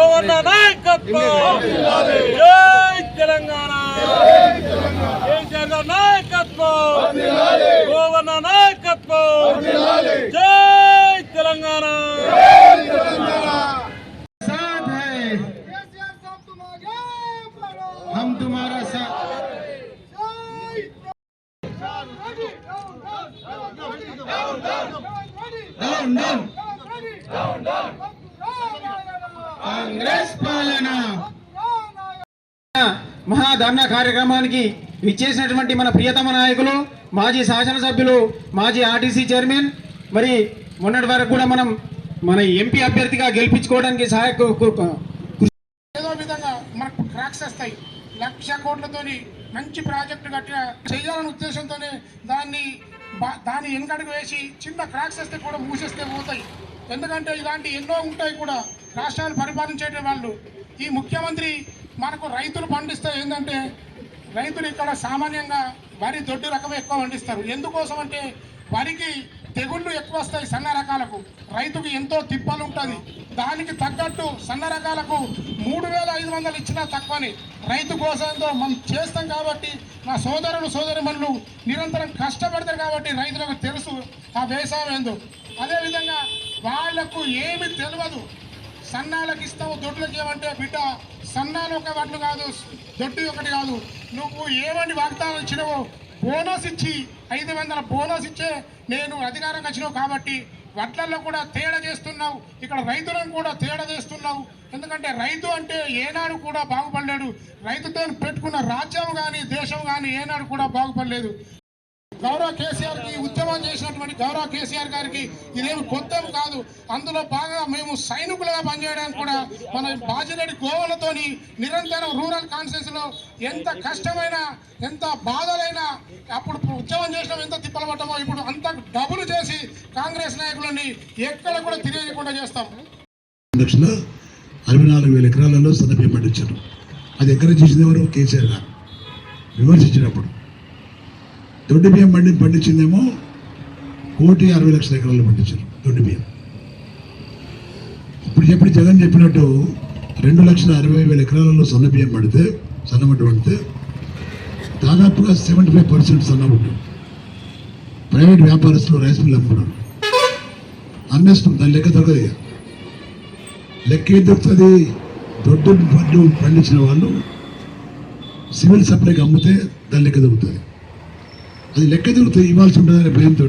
గోవర్ణ నాయకత్వం జై తెలంగాణ కేసీఆర్ గారి నాయకత్వం గోవర్ణ నాయకత్వం జై తెలంగాణ साथ है हम तुम्हारा साथ डाउन डाउन Congress పాలన. మహాధర్నా కార్యక్రమానికి విచ్చేసినటువంటి మన ప్రియతమ నాయకులు మాజీ శాసనసభ్యులు మాజీ ఆర్టీసీ చైర్మన్ మరి మొన్నటి వరకు కూడా మనం మన ఎంపీ అభ్యర్థిగా గెలిపించుకోవడానికి సహాయ ఏదో విధంగా మనకు క్రాక్స్ వస్తాయి. లక్ష కోట్లతోని మంచి ప్రాజెక్టు కట్టిన చేయాలనే ఉద్దేశంతోనే దాన్ని బా- దాన్ని వెనకడుగు వేసి చిన్న క్రాక్స్ వస్తే కూడా మూసేస్తే పోతాయి. ఎందుకంటే ఇలాంటి ఎన్నో ఉంటాయి కూడా. రాష్ట్రాలు పరిపాలించే వాళ్ళు. ఈ ముఖ్యమంత్రి మనకు రైతులు పండిస్తే ఏంటంటే రైతులు ఇక్కడ సామాన్యంగా వరి దొడ్డు రకం ఎక్కువ పండిస్తారు. ఎందుకోసం అంటే వరికి తెగుళ్ళు ఎక్కువ వస్తాయి సన్న రకాలకు. రైతుకు ఎంతో తిప్పలు ఉంటుంది. దానికి తగ్గట్టు సన్న రకాలకు మూడు వేల ఐదు వందలు ఇచ్చినా తక్కువని రైతు కోసంతో మనం చేస్తాం కాబట్టి మా సోదరులు సోదరిమణులు నిరంతరం కష్టపడతారు కాబట్టి రైతులకు తెలుసు ఆ వ్యవసాయం ఏందో. అదేవిధంగా వాళ్ళకు ఏమి తెలియదు. సన్నాలకు ఇస్తావు దొడ్లకు ఏమంటే బిడ్డ సన్నాలు ఒక వడ్లు కాదు దొడ్డు ఒకటి కాదు. నువ్వు ఏమని వాగ్దానం ఇచ్చినవో బోనస్ ఇచ్చి ఐదు వందల బోనస్ ఇచ్చే నేను అధికారంగా వచ్చినావు కాబట్టి వడ్లల్లో కూడా తేడా చేస్తున్నావు ఇక్కడ రైతులను కూడా తేడా చేస్తున్నావు. ఎందుకంటే రైతు అంటే ఏనాడు కూడా బాగుపడలేడు. రైతుతో పెట్టుకున్న రాజ్యం కానీ దేశం కానీ ఏనాడు కూడా బాగుపడలేదు. గౌరవ కేసీఆర్కి ఉద్యమం చేసినటువంటి గౌరవ కేసీఆర్ గారికి ఇదేమి కొత్త కాదు. అందులో బాగా మేము సైనికులుగా పనిచేయడానికి కూడా మన బాజిరెడ్డి గోవులతోని నిరంతరం రూరల్ కాన్ఫరెన్స్లో ఎంత కష్టమైన ఎంత బాధలైనా అప్పుడు ఉద్యమం చేసినాం ఎంత తిప్పలు పట్టమో ఇప్పుడు అంత డబ్బులు చేసి కాంగ్రెస్ నాయకులని ఎక్కడ కూడా తిరగకుండా చేస్తాం. అరవై నాలుగు వేల ఎకరాలలో సన్నబియ్యం పండించారు. అది ఎక్కడ చేసింది ఎవరు? కేసీఆర్ గారు. విమర్శించినప్పుడు. దొడ్డు బియ్యం పండి పండించిందేమో కోటి అరవై లక్షల ఎకరాలు పండించారు దొడ్డు బియ్యం. ఇప్పుడు చెప్పి జగన్ చెప్పినట్టు రెండు లక్షల అరవై వేల ఎకరాలలో సన్న బియ్యం పడితే సన్నమట్టు పడితే దాదాపుగా సెవెంటీ ఫైవ్ పర్సెంట్ సన్నమట్టు ప్రైవేట్ వ్యాపారస్తులు రైస్ మిల్ అమ్ముకున్నారు అమ్మేస్తుంది దాని లెక్క దొరకదు లెక్క ఏం దొరుకుతుంది? దొడ్డు పండు పండించిన వాళ్ళు సివిల్ సప్లైకి అమ్మితే దాని లెక్క దొరుకుతుంది. అది లెక్క దొరుకుతుంది ఇవ్వాల్సి ఉంటుందనే భయంతో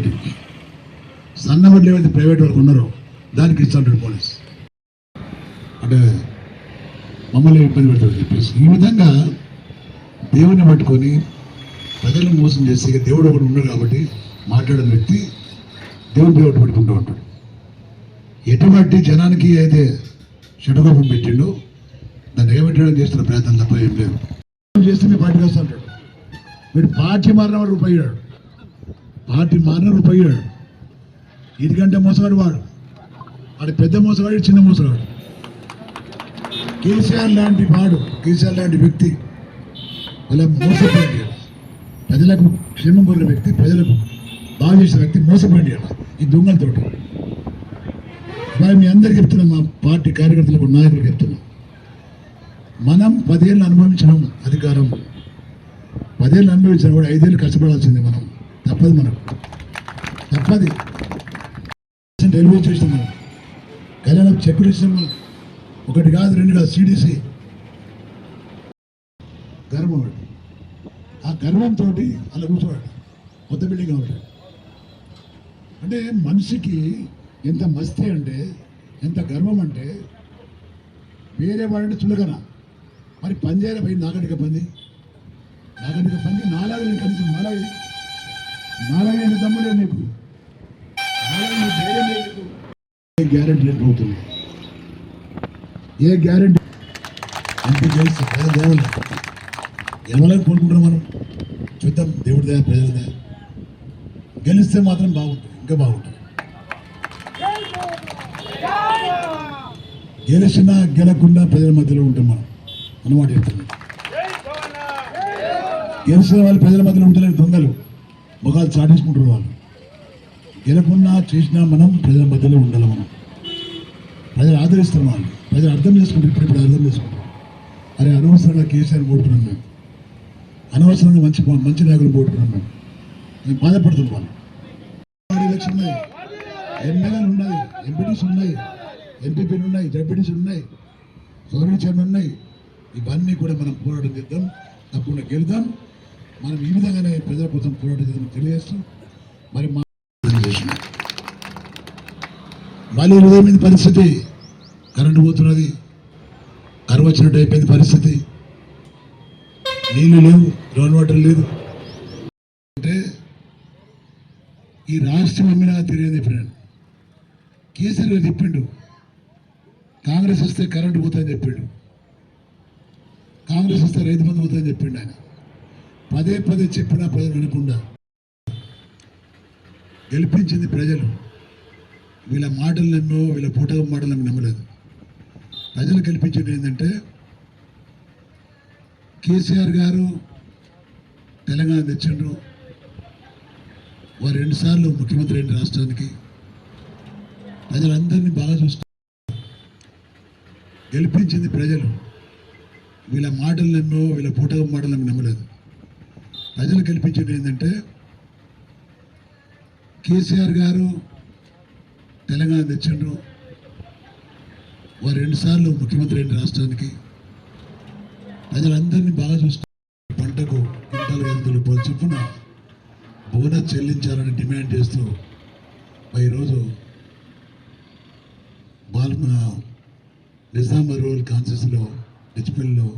సన్న ఏవైతే ప్రైవేట్ వాళ్ళకు ఉన్నారో దానికి ఇస్తుంటాడు పోలీస్. అంటే మమ్మల్ని ఇబ్బంది పెడతాడు చెప్పేసి ఈ విధంగా దేవుని పట్టుకొని ప్రజలను మోసం చేసి దేవుడు ఒకటి ఉన్నాడు కాబట్టి మాట్లాడిన వ్యక్తి దేవుని దేవుడు పట్టుకుంటూ ఉంటాడు. ఎటువంటి జనానికి అయితే షటకోపం పెట్టిండో దాన్ని ఏమిటడం చేస్తున్న ప్రయత్నం తప్ప ఏం లేదు. చేస్తే మీ పార్టీకి వీడు పార్టీ మారిన వాడు రూపాయాడు పార్టీ మారిన రూపాయాడు ఇదికంటే మోసగాడు వాడు. వాడు పెద్ద మోసగాడు చిన్న మోసగాడు. కేసీఆర్ లాంటి వాడు కేసీఆర్ లాంటి వ్యక్తి అలా మోసపోయాడు. ప్రజలకు క్షేమం కోరిన వ్యక్తి ప్రజలకు బాగా చేసిన వ్యక్తి మోసపోయాడు ఈ దొంగలతోటి. మరి మీ అందరికి చెప్తున్నాం మా పార్టీ కార్యకర్తలకు నాయకులకు చెప్తున్నాం. మనం పదేళ్ళు అనుభవించడం అధికారం. పదేళ్ళు అనుభవించిన కూడా ఐదేళ్ళు కష్టపడాల్సిందే మనం. తప్పదు మనకు. తప్పది. రైల్వే స్టేషన్ మనం. కళ్యాణం చెక్కులు ఇచ్చినాం మనం. ఒకటి కాదు రెండు కాదు సిడిసి గర్వం ఒకటి ఆ గర్వంతో అలా కూర్చోవాడు కొత్త బిల్డింగ్ ఉంటాడు అంటే మనిషికి ఎంత మస్తీ అంటే ఎంత గర్వం అంటే వేరే వాడంటే చులకన మరి పని చేయాలి పోయింది నాకటిగా పని. నాగడిక పని నాలాగా నేను కనీసం నాలాగే. నాలాగే ఎంత తమ్ముడే నీకు. నాలాగే ధైర్యం లేదు ఏ గ్యారెంటీ లేదు పోతుంది ఏ గ్యారెంటీ ఎంపీ గెలిస్తే ప్రజలు దేవాలి ఎవరైనా కోరుకుంటున్నాం మనం. చూద్దాం. దేవుడి దయ ప్రజల దయ. గెలిస్తే మాత్రం బాగుంటుంది. ఇంకా బాగుంటుంది. గెలిచినా గెలకుండా ప్రజల మధ్యలో ఉంటాం మనం. అన్నమాట చెప్తున్నాం గెలిచిన వాళ్ళు ప్రజల మధ్యలో ఉంటలేరు దొంగలు. ముఖాలు చాటేసుకుంటారు వాళ్ళు. గెలకున్నా చేసినా మనం ప్రజల మధ్యలో ఉండాలి మనం. ప్రజలు ఆదరిస్తాం వాళ్ళు. ప్రజలు అర్థం చేసుకుంటారు ఇప్పుడు ఇప్పుడు అర్థం చేసుకుంటారు. అరే అనవసరంగా కేసీఆర్ ఓడుకున్నాం మేము. అనవసరంగా మంచి మంచి నాయకులు ఓడుకున్నాం మేము. మేము బాధపడుతున్నాం వాళ్ళు. ఎలక్షన్ ఉన్నాయి. ఎమ్మెల్యేలు ఉన్నాయి. ఎంపీటీస్ ఉన్నాయి. ఎంపీపీలు ఉన్నాయి. జడ్పీటీస్ ఉన్నాయి. సోదరుడు చైర్మన్ ఉన్నాయి. ఇవన్నీ కూడా మనం పోరాటం చేద్దాం. తప్పకుండా గెలుద్దాం. మనం ఈ విధంగానే ప్రజల కోసం పోరాటం తెలియజేస్తూ మరి మా చేసినాం. మళ్ళీ హృదయమైన పరిస్థితి కరెంటు పోతున్నది కరువు వచ్చినట్టు అయిపోయింది పరిస్థితి. నీళ్ళు లేవు గ్రౌండ్ వాటర్ లేదు. అంటే ఈ రాష్ట్రం అమ్మినా తెలియదు ఫ్రెండ్. కేసీఆర్ గారు చెప్పిండు కాంగ్రెస్ వస్తే కరెంటు పోతుందని చెప్పిండు. కాంగ్రెస్ వస్తే రైతు బంధు పోతుందని చెప్పిండు ఆయన. పదే పదే చెప్పినా ప్రజలు వినకుండా గెలిపించింది ప్రజలు. వీళ్ళ మాటలు నమ్మో వీళ్ళ పూటక మాటలు నమ్మి నమ్మలేదు. ప్రజలు గెలిపించింది ఏంటంటే కేసీఆర్ గారు తెలంగాణ తెచ్చిండ్రు. వారు రెండుసార్లు ముఖ్యమంత్రి అయిన రాష్ట్రానికి ప్రజలందరినీ బాగా చూసుకు గెలిపించింది ప్రజలు. వీళ్ళ మాటలు నమ్మో వీళ్ళ పూటక మాటలు నమ్మి నమ్మలేదు. ప్రజలు గెలిపించింది ఏంటంటే కేసీఆర్ గారు తెలంగాణ తెచ్చిండ్రు. వారు రెండుసార్లు ముఖ్యమంత్రి అయిన రాష్ట్రానికి. ప్రజలందరినీ బాగా చూస్తున్నారు పంటకు పంటలు ఐదు రూపాయలు చొప్పున బోనస్ చెల్లించాలని డిమాండ్ చేస్తూ ఈరోజు బాల్ నిజామాబాద్ రూరల్ కాన్సెస్లో హెచ్పిఎల్లో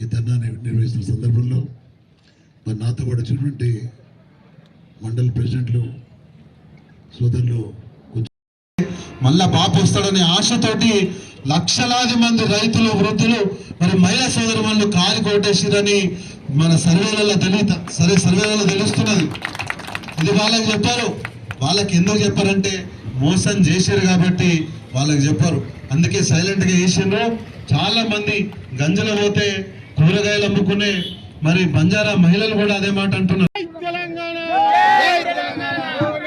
ఈ ధర్నాన్ని నిర్వహిస్తున్న సందర్భంలో మరి నాతో పాటు వచ్చినటువంటి మండల ప్రెసిడెంట్లు సోదరులు మళ్ళా బాపు వస్తాడనే ఆశతోటి లక్షలాది మంది రైతులు వృద్ధులు మరి మహిళా సోదరు వాళ్ళు కాలు కొట్టేసిరని మన సర్వేలలో తెలియత సరే సర్వేలలో తెలుస్తున్నది. ఇది వాళ్ళకి చెప్పారు. వాళ్ళకి ఎందుకు చెప్పారంటే మోసం చేశారు కాబట్టి వాళ్ళకి చెప్పారు. అందుకే సైలెంట్గా చేసిండ్రు. చాలా మంది గంజలు పోతే కూరగాయలు అమ్ముకునే మరి బంజారా మహిళలు కూడా అదే మాట అంటున్నారు.